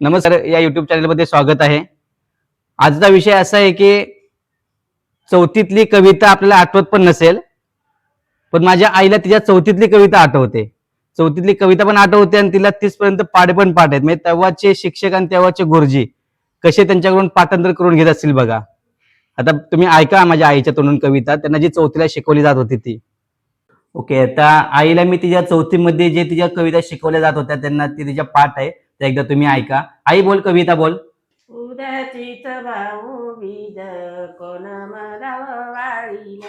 नमस्कार या युट्यूब चॅनलमध्ये स्वागत आहे. आजचा विषय असा आहे की चौथीतली कविता आपल्याला आठवत पण नसेल पण माझ्या आईला तिच्या चौथीतली कविता आठवते. चौथीतली कविता पण आठवते आणि तिला तीसपर्यंत पाठ पण पाठ आहेत. म्हणजे तेव्हाचे शिक्षक आणि तेव्हाचे गुरुजी कसे त्यांच्याकडून पाठांतर करून घेत असतील बघा. आता तुम्ही ऐका माझ्या आईच्या तोंडून कविता. त्यांना जी चौथीला शिकवली जात होती ती. ओके आता आईला मी तिच्या चौथीमध्ये जे तिच्या कविता शिकवल्या जात होत्या त्यांना ती तिच्या पाठ आहे. ते एकदा तुम्ही ऐका. आई बोल कविता बोल. उद्याचीच भाऊ बीज कोण मला वाळीन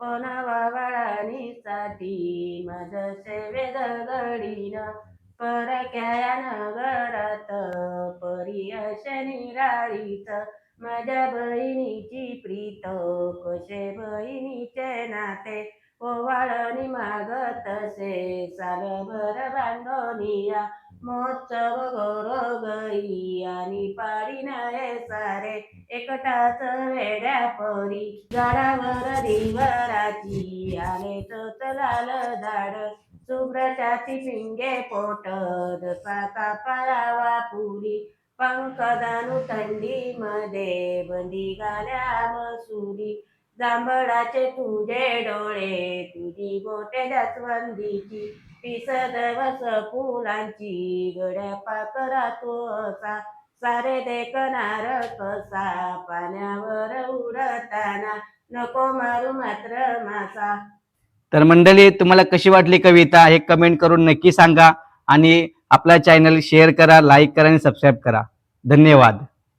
कोण वाळणीसाठी मज सेवेद गडीन परक्या नगरात परी शनी राळीत माझ्या बहिणीची प्रीत कसे बहिणीचे नाते? ओवाळणी मागत से सालभर बांधोनिया महोत्सव गौरगई आणि पाडी नये सारे. एकटाच वेड्या परी झाडावर दिवराची आले तोतलाल झाड दाड पिंगे पोट दसाचा पायावा पुरी. पंकदानु थंडी मध्ये बंदी गाल्या मसुरी. जांभळाचे तुझे डोळे तुझी बोटे जास्वंदीची पिसद वस फुलांची गड्या पाकरा तो असा सारे देखणार कसा पाण्यावर उडताना नको मारू मात्र मासा. तर मंडळी तुम्हाला कशी वाटली कविता हे कमेंट करून नक्की सांगा आणि आपला चॅनल शेअर करा लाईक करा आणि सबस्क्राईब करा. धन्यवाद.